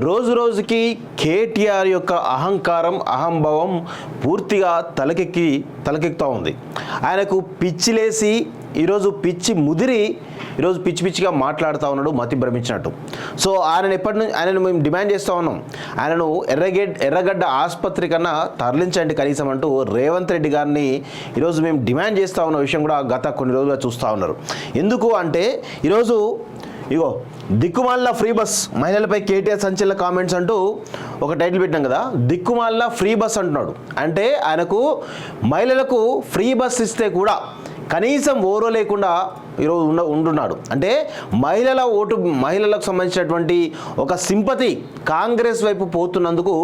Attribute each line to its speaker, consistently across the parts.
Speaker 1: రోజు రోజుకి కేటీఆర్ యొక్క అహంకారం అహంభావం పూర్తిగా తలకెక్కి తలకెక్కుతూ ఉంది. ఆయనకు పిచ్చిలేసి ఈరోజు పిచ్చి ముదిరి ఈరోజు పిచ్చి పిచ్చిగా మాట్లాడుతూ ఉన్నాడు మతి భ్రమించినట్టు. సో ఆయన ఎప్పటి నుంచి ఆయనను మేము డిమాండ్ చేస్తూ ఉన్నాం. ఆయనను ఎర్రగెడ్ ఎర్రగడ్డ ఆసుపత్రి కన్నా తరలించండి కనీసం అంటూ రేవంత్ రెడ్డి గారిని ఈరోజు మేము డిమాండ్ చేస్తూ ఉన్న విషయం కూడా గత కొన్ని రోజులుగా చూస్తూ ఉన్నారు. ఎందుకు అంటే ఈరోజు ఇగో దిక్కుమాల ఫ్రీ బస్ మహిళలపై కేటీఆర్ సంచలన కామెంట్స్ అంటూ ఒక టైటిల్ పెట్టాం కదా. దిక్కుమాల ఫ్రీ బస్ అంటున్నాడు. అంటే ఆయనకు మహిళలకు ఫ్రీ బస్ ఇస్తే కూడా కనీసం ఓరో లేకుండా ఈరోజు ఉండ ఉంటున్నాడు. అంటే మహిళల ఓటు మహిళలకు సంబంధించినటువంటి ఒక సింపతి కాంగ్రెస్ వైపు పోతున్నందుకు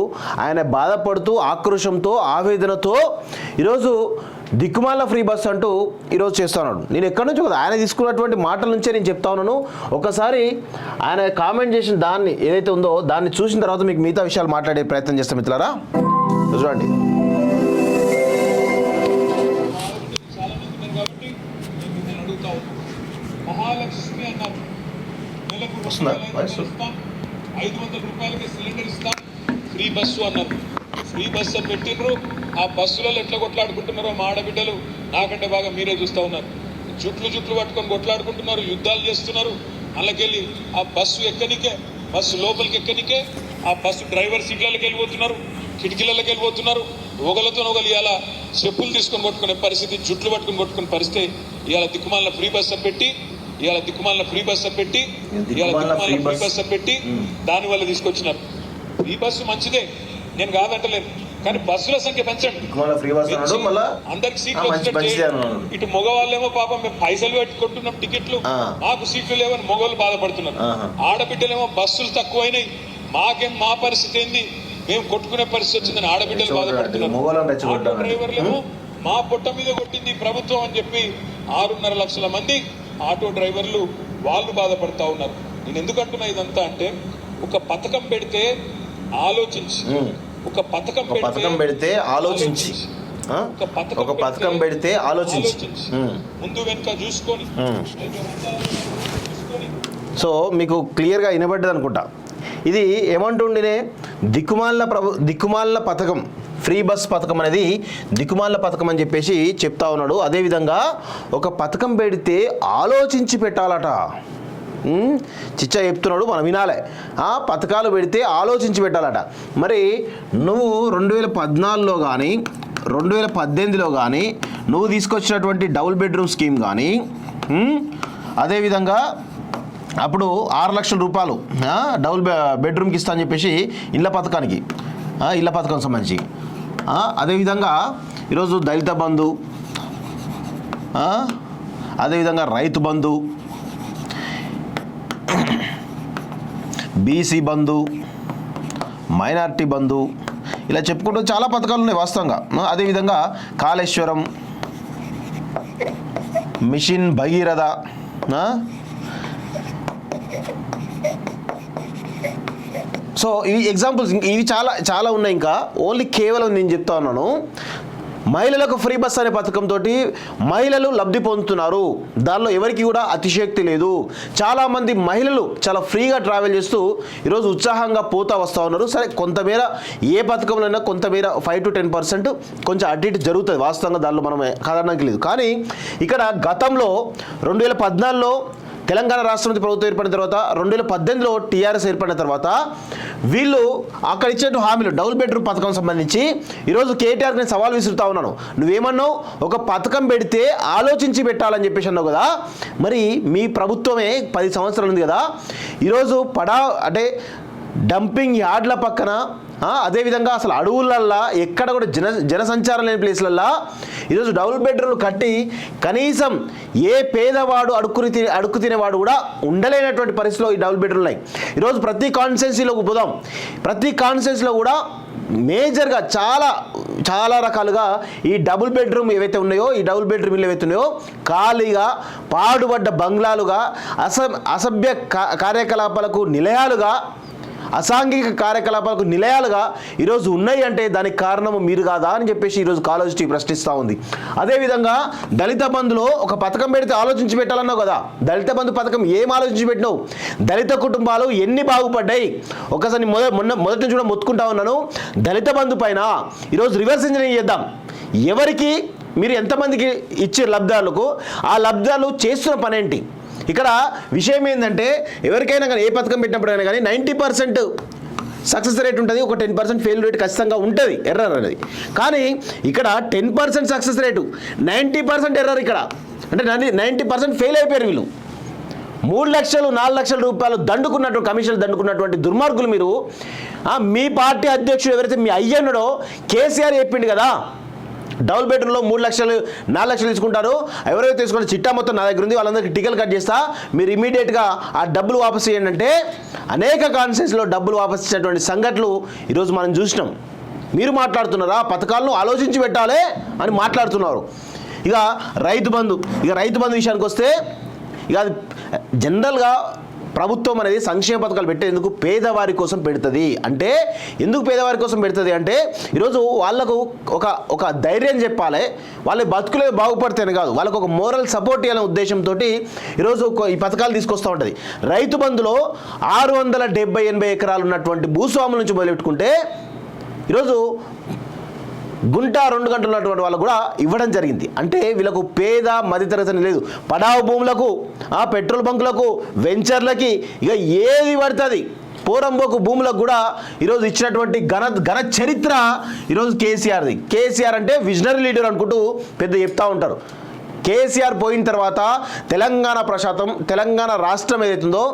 Speaker 1: ఆయన బాధపడుతూ ఆక్రోశంతో ఆవేదనతో ఈరోజు దిక్కుమాల ఫ్రీ బస్ అంటూ ఈరోజు చేస్తున్నాడు నేను ఎక్కడి నుంచో కదా ఆయన తీసుకున్నటువంటి మాటల నుంచే నేను చెప్తా ఉన్నాను. ఒకసారి ఆయన కామెంట్ చేసిన దాన్ని ఏదైతే ఉందో దాన్ని చూసిన తర్వాత మీకు మిగతా విషయాలు మాట్లాడే ప్రయత్నం చేస్తాం మిత్రులారా. చూడండి.
Speaker 2: ఐదు వందల రూపాయలకి సిలిండర్ ఇస్తాం. ఫ్రీ బస్సు అన్నారు. ఫ్రీ బస్సు పెట్టిండ్రు. ఆ బస్సులలో ఎట్లా కొట్లాడుకుంటున్నారో మా ఆడబిడ్డలు నాకంటే బాగా మీరే చూస్తూ ఉన్నారు. జుట్లు జుట్లు పట్టుకొని కొట్లాడుకుంటున్నారు యుద్ధాలు చేస్తున్నారు. అందులోకెళ్ళి ఆ బస్సు ఎక్కనికే బస్సు లోపలికి ఎక్కనికే ఆ బస్సు డ్రైవర్ సీట్లకి వెళ్ళిపోతున్నారు కిటికీలకి వెళ్ళిపోతున్నారు. ఒకలతో ఒకరు ఇవాళ చెప్పులు తీసుకొని కొట్టుకునే పరిస్థితి జుట్లు పట్టుకొని కొట్టుకునే పరిస్థితి ఇవాళ దిక్కుమాలిన ఫ్రీ బస్ అని పెట్టి ఇవాళ దిక్కుమాలిన ఫ్రీ బస్ అని పెట్టి ఇవాళ
Speaker 1: దిక్కుమాలిన
Speaker 2: ఫ్రీ
Speaker 1: bus.
Speaker 2: బస్. అని పెట్టి దాని వల్ల తీసుకొచ్చినారు. ఫ్రీ బస్సు మంచిదే నేను కాదంటలేను కానీ బస్సుల సంఖ్య పెంచండి. అందరికి సీట్లు ఇటు మగవాళ్ళేమో పాపం మేము పైసలు పెట్టుకుంటున్నాం టికెట్లు. మాకు సీట్లు లేవని మగవాళ్ళు బాధపడుతున్నారు. ఆడబిడ్డలేమో బస్సులు తక్కువైనాయి. మాకేం మా పరిస్థితి ఏంది? మేము కొట్టుకునే పరిస్థితి వచ్చిందని ఆడబిడ్డలు. బాధపడుతున్నారు. డ్రైవర్లేమో మా పొట్ట మీద కొట్టింది ప్రభుత్వం అని చెప్పి ఆరున్నర లక్షల మంది ఆటో డ్రైవర్లు వాళ్ళు బాధపడతా ఉన్నారు. నేను ఎందుకు అంటున్నా ఇదంతా అంటే ఒక పథకం పెడితే ఆలోచించి. ఒక పథకం
Speaker 1: పెడితే ఆలోచించి?
Speaker 2: ఒక పథకం
Speaker 1: పెడితే ఆలోచించి.
Speaker 2: ముందు వెనుక చూసుకొని.
Speaker 1: సో మీకు క్లియర్గా వినబడ్డది అనుకుంటా. ఇది ఏమంటుండినే దిక్కుమాల ప్రభు దిక్కుమాల పథకం ఫ్రీ బస్ పథకం అనేది దిక్కుమాల పథకం అని చెప్పేసి చెప్తా ఉన్నాడు. అదేవిధంగా ఒక పథకం పెడితే ఆలోచించి పెట్టాలట. చిచ్చా చెప్తున్నాడు మనం వినాలే. ఆ పథకాలు పెడితే ఆలోచించి పెట్టాలట. మరి నువ్వు రెండు వేల పద్నాలుగులో కానీ రెండు వేల పద్దెనిమిదిలో కానీ నువ్వు తీసుకొచ్చినటువంటి డబుల్ బెడ్రూమ్ స్కీమ్ కానీ అదేవిధంగా అప్పుడు ఆరు లక్షల రూపాయలు డబుల్ బెడ్రూమ్కి ఇస్తా అని చెప్పేసి ఇళ్ళ పథకానికి ఇళ్ళ పథకం సంబంధించి. అదేవిధంగా ఈరోజు దళిత బంధు అదేవిధంగా రైతు బంధు బీసీ బంధు మైనార్టీ బంధు ఇలా చెప్పుకుంటూ చాలా పథకాలు ఉన్నాయి వాస్తవంగా. అదేవిధంగా కాళేశ్వరం మిషన్ భగీరథ సో ఇవి ఎగ్జాంపుల్స్ ఇవి చాలా చాలా ఉన్నాయి ఇంకా. ఓన్లీ కేవలం నేను చెప్తా ఉన్నాను. మహిళలకు ఫ్రీ బస్ అనే పథకంతో మహిళలు లబ్ధి పొందుతున్నారు. దానిలో ఎవరికి కూడా అతిశక్తి లేదు. చాలామంది మహిళలు చాలా ఫ్రీగా ట్రావెల్ చేస్తూ ఈరోజు ఉత్సాహంగా పోతా వస్తూ ఉన్నారు. సరే కొంతమేర ఏ పథకంలోనైనా కొంతమేర ఫైవ్ టు టెన్ పర్సెంట్ కొంచెం అటు ఇటు జరుగుతుంది. వాస్తవంగా దానిలో మనం కాదనడానికి లేదు. కానీ ఇక్కడ గతంలో రెండు వేల పద్నాలుగులో తెలంగాణ రాష్ట్రం నుంచి ప్రభుత్వం ఏర్పడిన తర్వాత రెండు వేల పద్దెనిమిదిలో టీఆర్ఎస్ ఏర్పడిన తర్వాత వీళ్ళు అక్కడ ఇచ్చిన హామీలు డబుల్ బెడ్రూమ్ పథకం సంబంధించి ఈరోజు కేటీఆర్ నేను సవాల్ విసురుతా ఉన్నాను. నువ్వేమన్నావు? ఒక పథకం పెడితే ఆలోచించి పెట్టాలని చెప్పేసి అన్నావు కదా. మరి మీ ప్రభుత్వమే పది సంవత్సరాలు ఉంది కదా. ఈరోజు పడా అంటే డంపింగ్ యార్డ్ల పక్కన అదేవిధంగా అసలు అడవులల్లా ఎక్కడ కూడా జన జనసంచారం లేని ప్లేస్లల్లా ఈరోజు డబుల్ బెడ్రూమ్లు కట్టి కనీసం ఏ పేదవాడు అడుక్కుని తినే అడుక్కు తినేవాడు కూడా ఉండలేనటువంటి పరిస్థితిలో ఈ డబుల్ బెడ్రూమ్లు ఉన్నాయి. ఈరోజు ప్రతి కాన్స్టిట్యున్సీలోకి పోదాం. ప్రతి కాన్స్టెన్సీలో కూడా మేజర్గా చాలా చాలా రకాలుగా ఈ డబుల్ బెడ్రూమ్ ఏవైతే ఉన్నాయో ఈ డబుల్ బెడ్రూమ్ ఇల్లు ఏవైతే ఉన్నాయో ఖాళీగా పాడుబడ్డ బంగ్లాలుగా అస అసభ్య కార్యకలాపాలకు నిలయాలుగా అసాంఘిక కార్యకలాపాలకు నిలయాలుగా ఈరోజు ఉన్నాయి అంటే దానికి కారణం మీరు కాదా అని చెప్పేసి ఈరోజు కాలేజ్ ప్రశ్నిస్తూ ఉంది. అదేవిధంగా దళిత బంధులో ఒక పథకం పెడితే ఆలోచించి పెట్టాలన్నావు కదా. దళిత బంధు పథకం ఏం ఆలోచించి పెట్టినావు? దళిత కుటుంబాలు ఎన్ని బాగుపడ్డాయి? ఒకసారి మొద మొన్న మొదటి నుంచి కూడా మొత్తుకుంటా ఉన్నాను. దళిత బంధు పైన ఈరోజు రివర్స్ ఇంజనీరింగ్ చేద్దాం. ఎవరికి మీరు ఎంతమందికి ఇచ్చే లబ్ధాలకు ఆ లబ్ధాలు చేస్తున్న పనేంటి? ఇక్కడ విషయం ఏంటంటే ఎవరికైనా కానీ ఏ పథకం పెట్టినప్పుడైనా కానీ నైంటీ పర్సెంట్ సక్సెస్ రేట్ ఉంటుంది ఒక టెన్ పర్సెంట్ ఫెయిల్ రేట్ ఖచ్చితంగా ఉంటుంది ఎర్రర్ అనేది. కానీ ఇక్కడ ten percent success rate ninety percent error ఇక్కడ. అంటే నైంటీ పర్సెంట్ ఫెయిల్ అయిపోయారు వీళ్ళు. మూడు లక్షలు నాలుగు లక్షల రూపాయలు దండుకున్నట్టు కమిషన్లు దండుకున్నటువంటి దుర్మార్గులు మీరు. మీ పార్టీ అధ్యక్షుడు ఎవరైతే మీ అయ్యన్నడో కేసీఆర్ చెప్పిండు కదా డబుల్ బెడ్రూమ్లో మూడు లక్షలు నాలుగు లక్షలు తీసుకుంటారు. ఎవరైతే తీసుకుంటే చిట్టా మొత్తం నా దగ్గర ఉంది వాళ్ళందరికీ టికెట్ కట్ చేస్తా. మీరు ఇమీడియట్గా ఆ డబ్బులు వాపస్ చేయండి అంటే అనేక కాన్సెన్స్లో డబ్బులు వాపస్ ఇచ్చినటువంటి సంఘటనలు ఈరోజు మనం చూసినాం. మీరు మాట్లాడుతున్నారా? పథకాలను ఆలోచించి పెట్టాలి అని మాట్లాడుతున్నారు. ఇక రైతు బంధు ఇక రైతు బంధు విషయానికి వస్తే ఇక అది జనరల్గా ప్రభుత్వం అనేది సంక్షేమ పథకాలు పెట్టేందుకు పేదవారి కోసం పెడుతుంది. అంటే ఎందుకు పేదవారి కోసం పెడుతుంది అంటే ఈరోజు వాళ్ళకు ఒక ఒక ధైర్యం చెప్పాలి. వాళ్ళ బతుకులే బాగుపడితేనే కాదు. వాళ్ళకు ఒక మోరల్ సపోర్ట్ ఇవ్వాలనే ఉద్దేశంతో ఈరోజు ఒక- ఈ పథకాలు తీసుకొస్తూ ఉంటుంది. రైతు బంధులో ఆరు వందల డెబ్బై ఎనభై ఎకరాలు ఉన్నటువంటి భూస్వాముల నుంచి మొదలెట్టుకుంటే ఈరోజు గుంట రెండు గంటలు ఉన్నటువంటి వాళ్ళకు కూడా ఇవ్వడం జరిగింది. అంటే వీళ్ళకు పేద మధ్యతరగతి అని లేదు. పడావు భూములకు ఆ పెట్రోల్ బంకులకు వెంచర్లకి ఇక ఏది పడుతుంది? పోరంబోకు భూములకు కూడా ఈరోజు ఇచ్చినటువంటి ఘన ఘన చరిత్ర ఈరోజు కేసీఆర్ది. కేసీఆర్ అంటే విజనరీ లీడర్ అనుకుంటూ పెద్ద చెప్తా ఉంటారు. కేసీఆర్ పోయిన తర్వాత తెలంగాణ ప్రశాంతం తెలంగాణ రాష్ట్రం ఏదైతుందో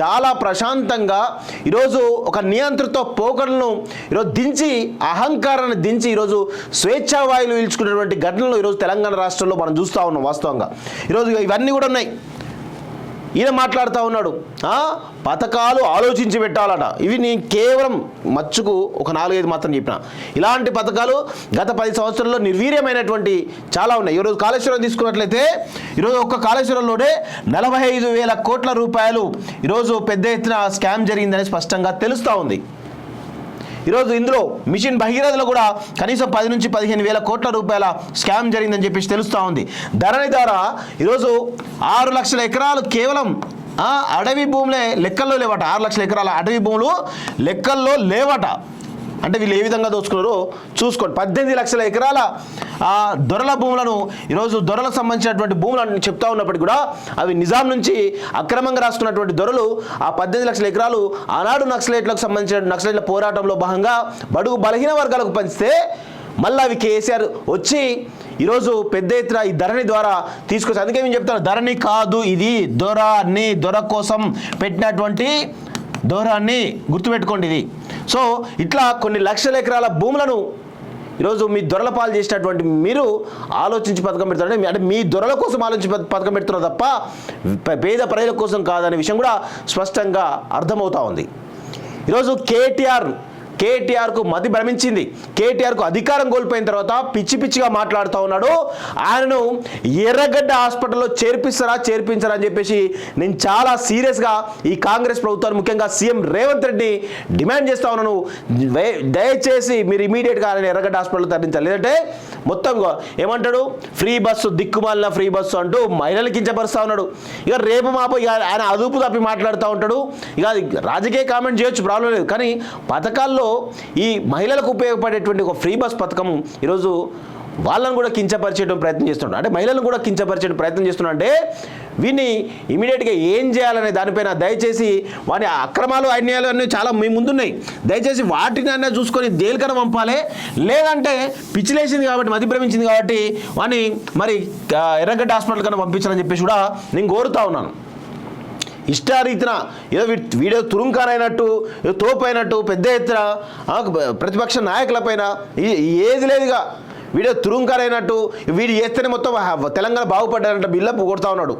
Speaker 1: చాలా ప్రశాంతంగా ఈరోజు ఒక నియంత్రిత పోకడలను ఈరోజు దించి అహంకారాన్ని దించి ఈరోజు స్వేచ్ఛా వాయువులు పీల్చుకునేటువంటి ఘటనలు ఈరోజు తెలంగాణ రాష్ట్రంలో మనం చూస్తూ ఉన్నాం వాస్తవంగా. ఈరోజు ఇవన్నీ కూడా ఉన్నాయి. ఈయన మాట్లాడుతూ ఉన్నాడు. పథకాలు ఆలోచించి పెట్టాలట. ఇవి నేను కేవలం మచ్చుకు ఒక నాలుగైదు మాత్రం చెప్పిన. ఇలాంటి పథకాలు గత పది సంవత్సరాల్లో నిర్వీర్యమైనటువంటి చాలా ఉన్నాయి. ఈరోజు కాళేశ్వరం తీసుకున్నట్లయితే ఈరోజు ఒక్క కాళేశ్వరంలోనే నలభై ఐదు వేల కోట్ల రూపాయలు ఈరోజు పెద్ద ఎత్తున స్కామ్ జరిగిందని స్పష్టంగా తెలుస్తూ ఉంది. ఈరోజు ఇందులో మిషన్ భగీరథలో కూడా కనీసం పది నుంచి పదిహేను వేల కోట్ల రూపాయల స్కామ్ జరిగిందని చెప్పేసి తెలుస్తూ ఉంది. ధరణి ద్వారా ఈరోజు ఆరు లక్షల ఎకరాలు కేవలం అడవి భూములే లెక్కల్లో లేవట. ఆరు లక్షల ఎకరాల అడవి భూములు లెక్కల్లో లేవట. అంటే వీళ్ళు ఏ విధంగా దోచుకున్నారో చూసుకోండి. పద్దెనిమిది లక్షల ఎకరాల ఆ దొరల భూములను ఈరోజు దొరలకు సంబంధించినటువంటి భూములను చెప్తా ఉన్నప్పటికీ కూడా అవి నిజాం నుంచి అక్రమంగా రాసుకున్నటువంటి దొరలు ఆ పద్దెనిమిది లక్షల ఎకరాలు ఆనాడు నక్సలైట్లకు సంబంధించిన నక్సలైట్ల పోరాటంలో భాగంగా బడుగు బలహీన వర్గాలకు పంచితే మళ్ళీ అవి కేసీఆర్ వచ్చి ఈరోజు పెద్ద ఎత్తున ఈ ధరని ద్వారా తీసుకొచ్చి అందుకే మేము చెప్తాను ధరణి కాదు ఇది దొర దొర కోసం పెట్టినటువంటి దూరాన్ని గుర్తుపెట్టుకోండి ఇది. సో ఇట్లా కొన్ని లక్షల ఎకరాల భూములను ఈరోజు మీ దొరల పాలు చేసినటువంటి మీరు ఆలోచించి పథకం పెడతారంటే అంటే మీ దొరల కోసం ఆలోచించి పథకం పెడుతున్నారు తప్ప పేద ప్రజల కోసం కాదనే విషయం కూడా స్పష్టంగా అర్థమవుతా ఉంది. ఈరోజు కేటీఆర్ కేటీఆర్కు మతి భ్రమించింది. కేటీఆర్కు అధికారం కోల్పోయిన తర్వాత పిచ్చి పిచ్చిగా మాట్లాడుతూ ఉన్నాడు. ఆయనను ఎర్రగడ్డ హాస్పిటల్లో చేర్పిస్తారా చేర్పించరా అని చెప్పేసి నేను చాలా సీరియస్గా ఈ కాంగ్రెస్ ప్రభుత్వాన్ని ముఖ్యంగా సీఎం రేవంత్ రెడ్డి డిమాండ్ చేస్తా ఉన్నాను. దయచేసి మీరు ఇమీడియట్గా ఆయన ఎర్రగడ్డ హాస్పిటల్ తరలించాలి. లేదంటే మొత్తం ఏమంటాడు? ఫ్రీ బస్సు దిక్కుమాలిన ఫ్రీ బస్సు అంటూ మహిళలు కించపరుస్తూ ఉన్నాడు. ఇక రేపు మాపు ఇక ఆయన అదుపు తప్పి మాట్లాడుతూ ఉంటాడు. ఇక అది రాజకీయ కామెంట్ చేయొచ్చు ప్రాబ్లం లేదు. కానీ పథకాల్లో ఈ మహిళలకు ఉపయోగపడేటువంటి ఒక ఫ్రీ బస్ పథకం ఈరోజు వాళ్ళను కూడా కించపరిచేయడం ప్రయత్నం చేస్తున్నాడు. అంటే మహిళలను కూడా కించపరిచేయడం ప్రయత్నం చేస్తున్నాడు. అంటే వీన్ని ఇమీడియట్గా ఏం చేయాలనే దానిపైన దయచేసి వాని అక్రమాలు అన్యాయాలు అన్నీ చాలా మీ ముందున్నాయి. దయచేసి వాటిని అన్న చూసుకొని దేలికన పంపాలి. లేదంటే పిచ్చిలేసింది కాబట్టి మతి భ్రమించింది కాబట్టి వాని మరి ఎర్రగడ్డ హాస్పిటల్ కన్నా పంపించాలని చెప్పేసి కూడా నేను కోరుతా ఉన్నాను. ఇష్టారీతిన ఏదో వీడియో తురుంకారైనట్టు ఏదో తోపైనట్టు పెద్ద ఎత్తున ప్రతిపక్ష నాయకులపైన ఏది లేదుగా. వీడియో తురుంకారైనట్టు వీడు చేస్తేనే మొత్తం తెలంగాణ బాగుపడ్డారంట బిల్లపు కొడతా ఉన్నాడు.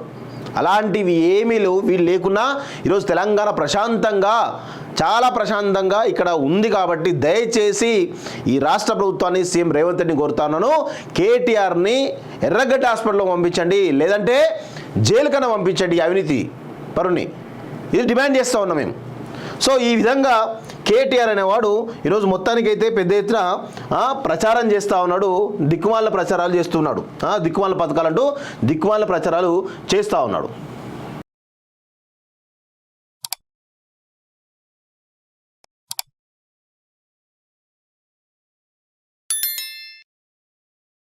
Speaker 1: అలాంటివి ఏమీ లేవు. వీళ్ళు లేకున్నా ఈరోజు తెలంగాణ ప్రశాంతంగా చాలా ప్రశాంతంగా ఇక్కడ ఉంది కాబట్టి దయచేసి ఈ రాష్ట్ర ప్రభుత్వాన్ని సీఎం రేవంత్ రెడ్డిని కోరుతాను కేటీఆర్ని ఎర్రగడ్డ హాస్పిటల్లో పంపించండి. లేదంటే జైలు కన్నా పంపించండి అవినీతి. పరుణ్ణి ఇది డిమాండ్ చేస్తూ ఉన్నాం మేము. సో ఈ విధంగా కేటీఆర్ అనేవాడు ఈరోజు మొత్తానికైతే పెద్ద ఎత్తున ప్రచారం చేస్తూ ఉన్నాడు దిక్కుమాల ప్రచారాలు చేస్తున్నాడు. ఆ, దిక్కుమాల పథకాలంటూ దిక్కుమాల ప్రచారాలు చేస్తూ ఉన్నాడు.